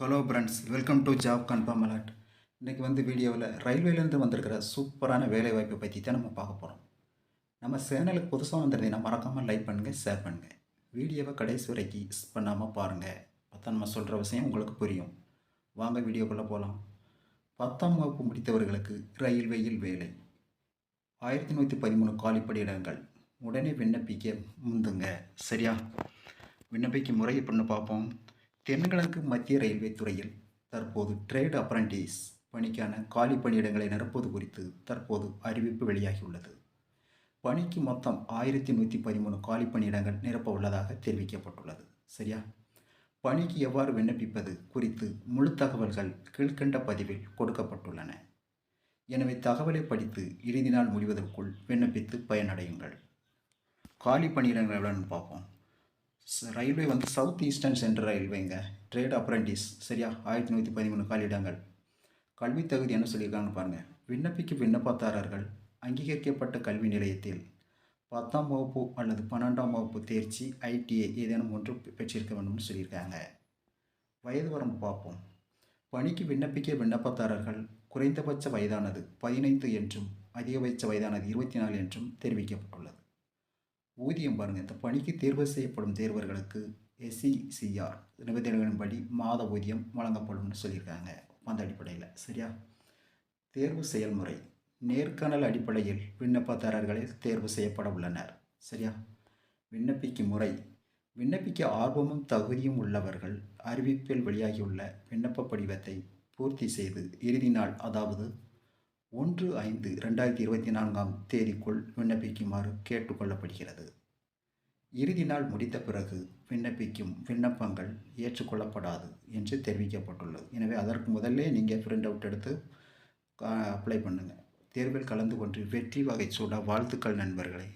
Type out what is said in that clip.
Hello friends welcome to job confirm alert இன்றைக்கி வந்து வீடியோவில் ரயில்வேலேருந்து வந்திருக்கிற சூப்பரான வேலைவாய்ப்பை பற்றி தான் நம்ம பார்க்க போகிறோம் நம்ம சேனலுக்கு புதுசாக வந்திருந்தீங்கன்னா மறக்காமல் லைக் பண்ணுங்கள் ஷேர் பண்ணுங்கள் வீடியோவை கடைசி வரைக்கும் மிஸ் பண்ணாமல் பாருங்கள் அப்போ நம்ம சொல்கிற விஷயம் உங்களுக்கு புரியும். வாங்க வீடியோக்குள்ளே போகலாம் பத்தாம் வகுப்பு முடித்தவர்களுக்கு ரயில்வேயில் வேலை. ஆயிரத்தி நூற்றி பதிமூணு காலிப்படி இடங்கள். உடனே விண்ணப்பிக்க முந்துங்க. சரியா? விண்ணப்பிக்கும் முறை எப்படின்னு பார்ப்போம். தென்கிழக்கு மத்திய ரயில்வே துறையில் தற்போது ட்ரேட் அப்ரண்டிஸ் பணிக்கான காலி பணியிடங்களை நிரப்புவது குறித்து தற்போது அறிவிப்பு வெளியாகியுள்ளது. பணிக்கு மொத்தம் ஆயிரத்தி நூற்றி பதிமூணு காலி பணியிடங்கள் நிரப்ப உள்ளதாக தெரிவிக்கப்பட்டுள்ளது. சரியா? பணிக்கு எவ்வாறு விண்ணப்பிப்பது குறித்து முழு தகவல்கள் கீழ்கண்ட பதிவில் கொடுக்கப்பட்டுள்ளன. எனவே தகவலை படித்து இறுதி நாள் முடிவதற்குள் விண்ணப்பித்து பயனடையுங்கள். காலி பணியிடங்கள் பார்ப்போம். ரயில்வே வந்து சவுத் ஈஸ்டர்ன் சென்ட்ரல் ரயில்வேங்க ட்ரேட் அப்ரண்டிஸ் சரியா? ஆயிரத்தி நூற்றி பதிமூணு காலியிடங்கள். கல்வி தகுதி என்ன சொல்லியிருக்காங்கன்னு பாருங்கள் விண்ணப்பிக்கும் விண்ணப்பதாரர்கள் அங்கீகரிக்கப்பட்ட கல்வி நிலையத்தில் பத்தாம் வகுப்பு அல்லது பன்னெண்டாம் வகுப்பு தேர்ச்சி ஐடிஐ ஏதேனும் ஒன்று பெற்றிருக்க வேண்டும்னு சொல்லியிருக்காங்க. வயது வரம்பு பார்ப்போம். பணிக்கு விண்ணப்பிக்க விண்ணப்பதாரர்கள் குறைந்தபட்ச வயதானது பதினைந்து என்றும் அதிகபட்ச வயதானது இருபத்தி நாலு என்றும் தெரிவிக்கப்பட்டுள்ளது. ஊதியம் பாருங்கள் இந்த பணிக்கு தேர்வு செய்யப்படும் தேர்வர்களுக்கு எஸ்சிசிஆர் நிபந்தனைகளின்படி மாத ஊதியம் வழங்கப்படும்னு சொல்லியிருக்காங்க அந்த அடிப்படையில். சரியா? தேர்வு செயல்முறை. நேர்காணல் அடிப்படையில் விண்ணப்பதாரர்களில் தேர்வு செய்யப்பட உள்ளனர். சரியா? விண்ணப்பிக்கும் முறை. விண்ணப்பிக்க ஆர்வமும் தகுதியும் உள்ளவர்கள் அறிவிப்பில் வெளியாகியுள்ள விண்ணப்ப படிவத்தை பூர்த்தி செய்து இறுதி நாள் அதாவது ஒன்று ஐந்து ரெண்டாயிரத்தி இருபத்தி நான்காம் தேதிக்குள் விண்ணப்பிக்குமாறு கேட்டுக்கொள்ளப்படுகிறது. இறுதி நாள் முடித்த பிறகு விண்ணப்பிக்கும் விண்ணப்பங்கள் ஏற்றுக்கொள்ளப்படாது என்று தெரிவிக்கப்பட்டுள்ளது. எனவே அதற்கு முதல்ல நீங்கள் பிரிண்ட் அவுட் எடுத்து அப்ளை பண்ணுங்கள் தேர்வில் கலந்து கொண்டு வெற்றி வகை சூட வாழ்த்துக்கள் நண்பர்களே.